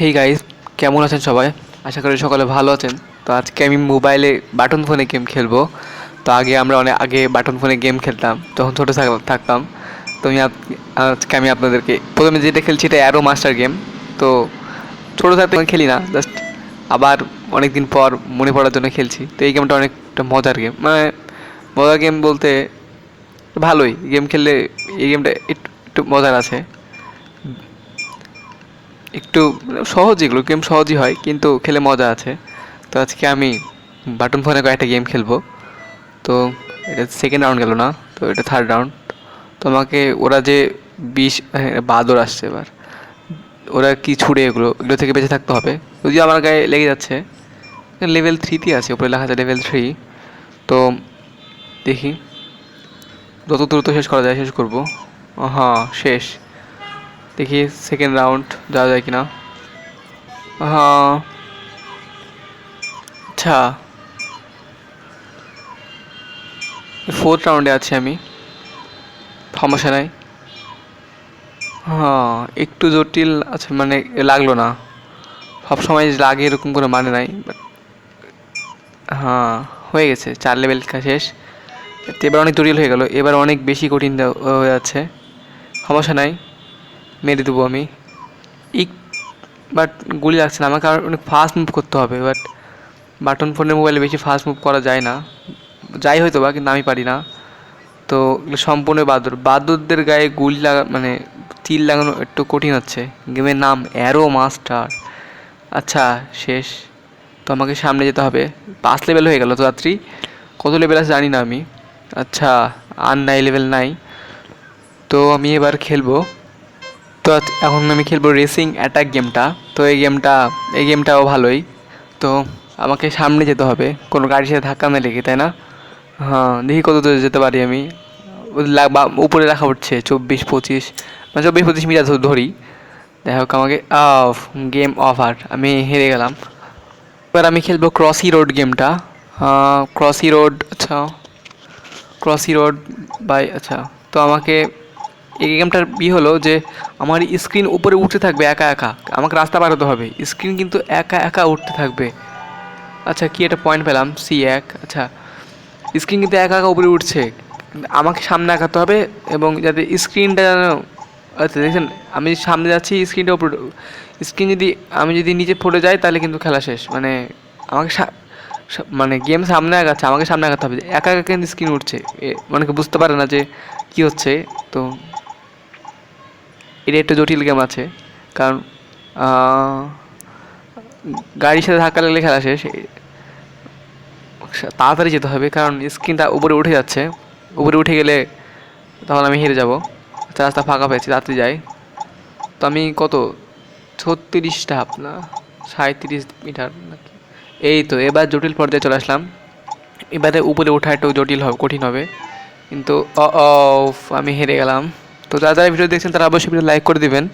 Hey guys কেমন আছেন সবাই? আশা করি সকলে ভালো আছেন। তো আজকে আমি মোবাইলে বাটন ফোনে গেম খেলব। তো আগে আমরা অনেক, আগে বাটন ফোনে গেম খেলতাম, তখন ছোটো থাক- থাকতাম। তো আমি আজকে আমি আপনাদেরকে, প্রথমে যেটা খেলছি এটা অ্যারো মাস্টার গেম তো ছোটো থাকতে খেলি না জাস্ট আবার অনেক দিন পর মনে পড়ার জন্য খেলছি। তো এই গেমটা অনেকটা মজার গেম মানে মজার গেম বলতে ভালোই। গেম খেললে, এই গেমটা একটু একটু মজার আছে। একটু সহজ এগুলো গেম সহজই হয় কিন্তু খেলে মজা আছে। তো আজকে আমি বাটন ফোনে কয়েকটা গেম খেলব। তো এটা সেকেন্ড রাউন্ড গেল না তো এটা থার্ড রাউন্ড তো আমাকে ওরা যে বিষ হ্যাঁ, বাদর আসছে এবার। ওরা কি ছুড়ে এগুলো এগুলো থেকে বেঁচে থাকতে হবে। যদি আমার গায়ে লেগে যাচ্ছে। লেভেল থ্রিতে আছে ওপরে লেখা আছে লেভেল থ্রি তো দেখি। যত দ্রুত শেষ করা যায় শেষ করব। হ্যাঁ শেষ। দেখি সেকেন্ড রাউন্ড যাওয়া যায় কিনা। হ্যাঁ আচ্ছা। ফোর্থ রাউন্ডে আছি আমি। সমস্যা নাই। হ্যাঁ একটু জটিল আছে মানে লাগল না। সব সময় যে লাগে এরকম করে মানে নাই, But হ্যাঁ হয়ে গেছে, চার লেভেল শেষ। এবার অনেক জটিল হয়ে গেল, এবার অনেক বেশি কঠিন হয়ে যাচ্ছে সমস্যা নাই। মেরে দেবো আমি। ইক বাট গুলি লাগছে না। আমাকে আর অনেক ফাস্ট মুভ করতে হবে বাট বাটন ফোনের মোবাইলে বেশি ফাস্ট মুভ করা যায় না। যাই হয়তো বা, কিন্তু আমি পারি না। তো সম্পূর্ণ বাদর বাদরদের গায়ে গুলি লাগা মানে তীর লাগানো একটু কঠিন হচ্ছে। গেমের নাম অ্যারো মাস্টার আচ্ছা শেষ। তো আমাকে সামনে যেতে হবে। পাঁচ লেভেল হয়ে গেল তো রাত্রি। কত লেভেল আছে জানি না আমি। আচ্ছা আর নাই লেভেল নাই। তো আমি এবার খেলব। তো এখন আমি খেলব রেসিং অ্যাটাক গেমটা তো এই গেমটা এই গেমটাও ভালোই। তো আমাকে সামনে যেতে হবে। কোনো গাড়ির সাথে ধাক্কা না লেগে তাই না? হ্যাঁ দেখি কত দূরে যেতে পারি আমি। উপরে রাখা উঠছে চব্বিশ, পঁচিশ। মানে চব্বিশ, পঁচিশ মিটার ধরি। যাই হোক, আমাকে অফ গেম ওভার আমি হেরে গেলাম। এবার আমি খেলব ক্রসি রোড গেমটা ক্রসি রোড আচ্ছা। ক্রসি রোড বাই আচ্ছা। তো আমাকে এই গেমটার ই হলো যে আমার স্ক্রিন উপরে উঠতে থাকবে একা একা। আমাকে রাস্তা পার হতে হবে। স্ক্রিন কিন্তু একা একা উঠতে থাকবে। আচ্ছা কি একটা পয়েন্ট পেলাম? সি এক। আচ্ছা স্ক্রিন কিন্তু একা একা উপরে উঠছে। আমাকে সামনে আঁকাতে হবে এবং যাতে স্ক্রিনটা যেন আচ্ছা দেখছেন, আমি সামনে যাচ্ছি, স্ক্রিনটা উপরে স্ক্রিন যদি, আমি যদি নিচে পড়ে যাই, তাহলে কিন্তু খেলা শেষ। মানে আমাকে মানে গেম সামনে আগাচ্ছে, আমাকে সামনে আগাতে হবে। একা একা কিন্তু স্ক্রিন উঠছে। অনেকে বুঝতে পারে না যে কী হচ্ছে। তো এটা একটা জটিল গেম আছে, কারণ গাড়ির সাথে ধাক্কা লাগলে খেলা শেষ তাড়াতাড়ি যেতে হবে, কারণ স্ক্রিনটা উপরে উঠে যাচ্ছে, উপরে উঠে গেলে তখন আমি হেরে যাব রাস্তা ফাঁকা পেয়েছি, তাড়াতাড়ি যাই। তো আমি কত, ছত্রিশটা, না সাঁত্রিশ মিটার নাকি, এই তো, এবার জটিল পর্যায়ে চলে আসলাম। এবারে উপরে ওঠা একটু জটিল হবে কঠিন হবে, কিন্তু অফ, আমি হেরে গেলাম। তো যারা যারা ভিডিও দেখছেন তারা অবশ্যই ভিডিও লাইক করে দিবেন।